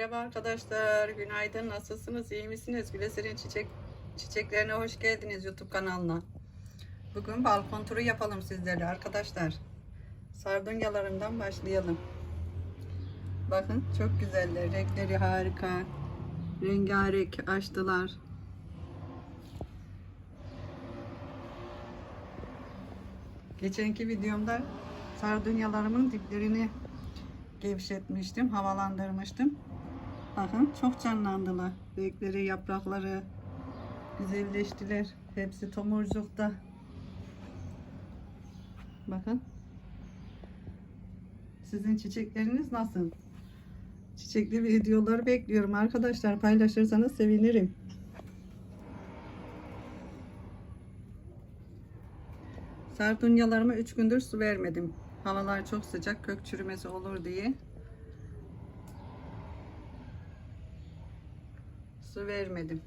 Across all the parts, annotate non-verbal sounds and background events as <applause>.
Merhaba arkadaşlar, günaydın. Nasılsınız? İyi misiniz? Güleser'in çiçek çiçeklerine hoş geldiniz YouTube kanalına. Bugün balkon turu yapalım sizlerle arkadaşlar. Sardunyalarından başlayalım. Bakın çok güzeller. Renkleri harika. Rengarenk açtılar. Geçenki videomda sardunyalarımın diplerini gevşetmiştim, havalandırmıştım. Bakın çok canlandılar. Renkleri, yaprakları güzelleştiler. Hepsi tomurcukta. Bakın. Sizin çiçekleriniz nasıl? Çiçekli videoları bekliyorum arkadaşlar. Paylaşırsanız sevinirim. Sardunyalarıma 3 gündür su vermedim. Havalar çok sıcak, kök çürümesi olur diye. Su vermedim.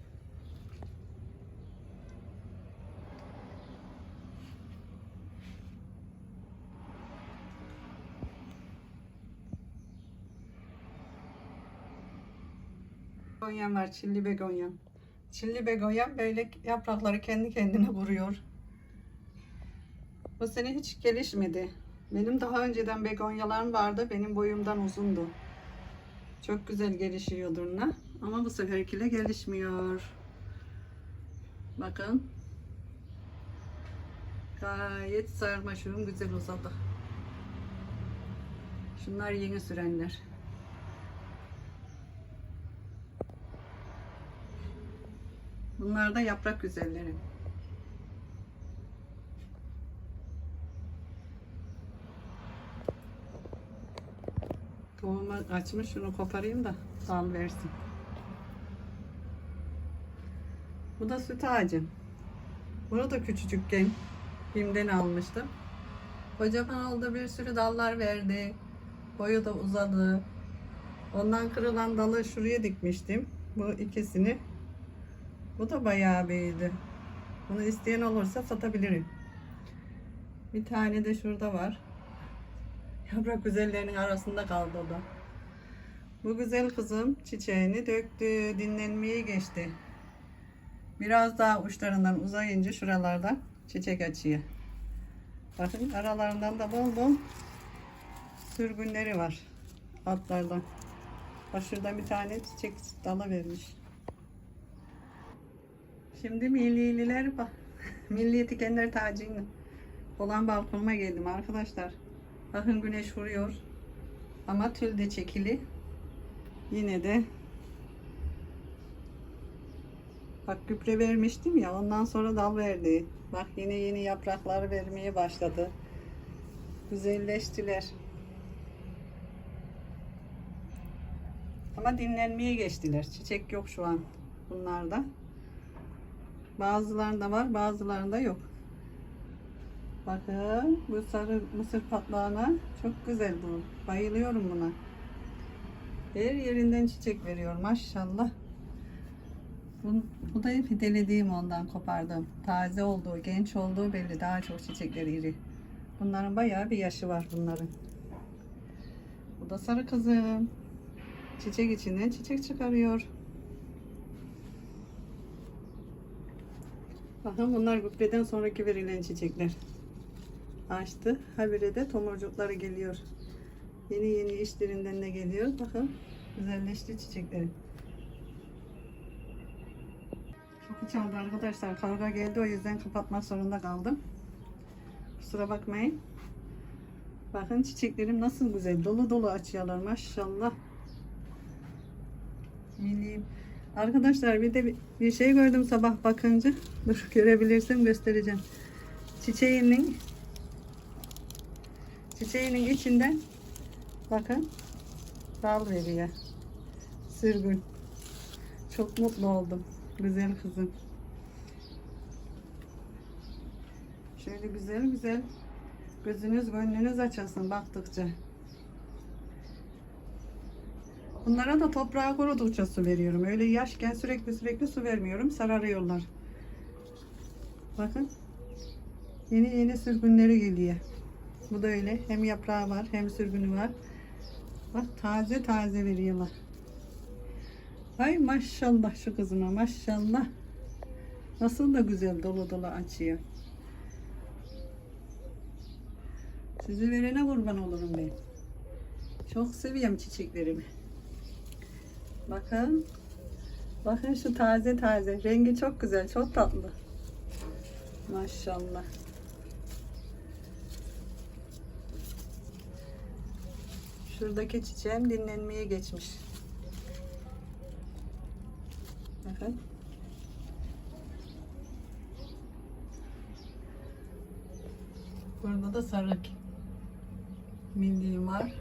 Begonyam var, çilli begonyam. Çilli begonyam böyle yaprakları kendi kendine vuruyor. Bu sene hiç gelişmedi. Benim daha önceden begonyalarım vardı. Benim boyumdan uzundu. Çok güzel gelişiyordu ne? Ama bu seferkiyle gelişmiyor. Bakın. Gayet sarmaşığım güzel uzadı. Şunlar yeni sürenler. Bunlar da yaprak güzelleri. Tohuma açmış şunu koparayım da dal versin. Bu da süt ağacı. Bunu da küçücükken Bim'den almıştım. Kocaman oldu bir sürü dallar verdi. Boyu da uzadı. Ondan kırılan dalı şuraya dikmiştim. Bu ikisini. Bu da bayağı büyüdü. Bunu isteyen olursa satabilirim. Bir tane de şurada var. <laughs> Yaprak güzellerinin arasında kaldı o da. Bu güzel kızım çiçeğini döktü, dinlenmeye geçti. Biraz daha uçlarından uzayınca şuralarda çiçek açıyor. Bakın aralarından da bol bol sürgünleri var altlardan. Bak şuradan bir tane çiçek dalı vermiş. Şimdi millililer bak. <laughs> Milli dikenler tacıyla olan balkonuma geldim arkadaşlar. Bakın güneş vuruyor. Ama tül de çekili. Yine de Bak gübre vermiştim ya ondan sonra dal verdi. Bak yine yeni yapraklar vermeye başladı. Güzelleştiler. Ama dinlenmeye geçtiler. Çiçek yok şu an bunlarda. Bazılarında var bazılarında yok. Bakın bu sarı mısır patlağına çok güzel bu. Bayılıyorum buna. Her yerinden çiçek veriyor maşallah. Bu, bu da fidelediğim ondan kopardım. Taze olduğu, genç olduğu belli. Daha çok çiçekleri iri. Bunların bayağı bir yaşı var bunların. Bu da sarı kızım. Çiçek içinden çiçek çıkarıyor. Bakın bunlar gübreden sonraki verilen çiçekler. Açtı. Habire de tomurcukları geliyor. Yeni yeni işlerinden de geliyor. Bakın güzelleşti çiçekleri. Kapı çaldı arkadaşlar. Kavga geldi o yüzden kapatmak zorunda kaldım. Kusura bakmayın. Bakın çiçeklerim nasıl güzel. Dolu dolu açıyorlar maşallah. Milli. Arkadaşlar bir de bir şey gördüm sabah bakınca. Dur görebilirsem göstereceğim. Çiçeğinin çiçeğinin içinden bakın dal veriyor. Sürgün. Çok mutlu oldum. Güzel kızım. Şöyle güzel güzel gözünüz gönlünüz açılsın baktıkça. Bunlara da toprağa kurudukça su veriyorum. Öyle yaşken sürekli sürekli su vermiyorum. Sararıyorlar. Bakın. Yeni yeni sürgünleri geliyor. Bu da öyle. Hem yaprağı var hem sürgünü var. Bak taze taze veriyorlar. Ay maşallah şu kızıma maşallah. Nasıl da güzel dolu dolu açıyor. Sizi verene kurban olurum ben. Çok seviyorum çiçeklerimi. Bakın. Bakın şu taze taze. Rengi çok güzel, çok tatlı. Maşallah. Şuradaki çiçeğim dinlenmeye geçmiş. Bakın. Burada da sarı milliğim var.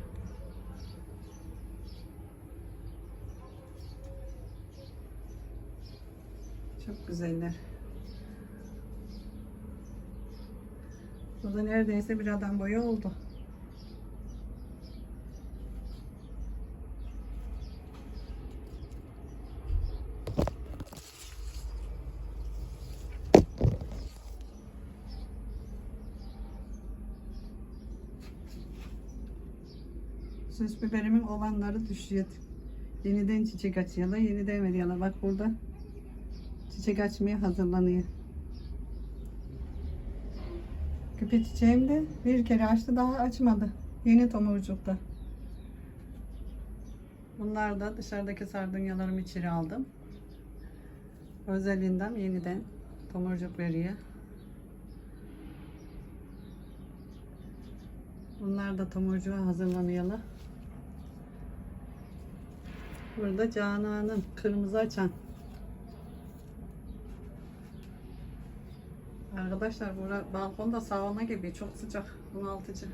Çok güzeller. Bu da neredeyse bir adam boyu oldu. Süs biberimin olanları düşüyor. Yeniden çiçek açıyorlar, yeniden veriyorlar. Bak burada çiçek açmaya hazırlanıyor. Küpe çiçeğim de bir kere açtı daha açmadı. Yeni tomurcukta. Bunlar da dışarıdaki sardunyalarımı içeri aldım. Özelinden yeniden tomurcuk veriyor. Bunlar da tomurcuğa hazırlanıyorlar. Burada Canan'ın kırmızı açan. Arkadaşlar bura balkonda sauna gibi çok sıcak, bunaltıcı.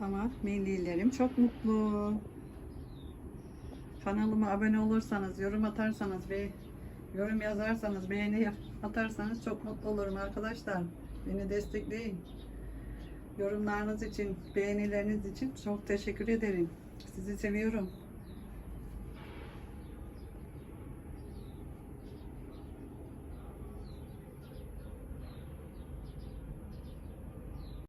Ama millilerim çok mutlu. Kanalıma abone olursanız, yorum atarsanız ve yorum yazarsanız, beğeni atarsanız çok mutlu olurum arkadaşlar. Beni destekleyin. Yorumlarınız için, beğenileriniz için çok teşekkür ederim. Sizi seviyorum.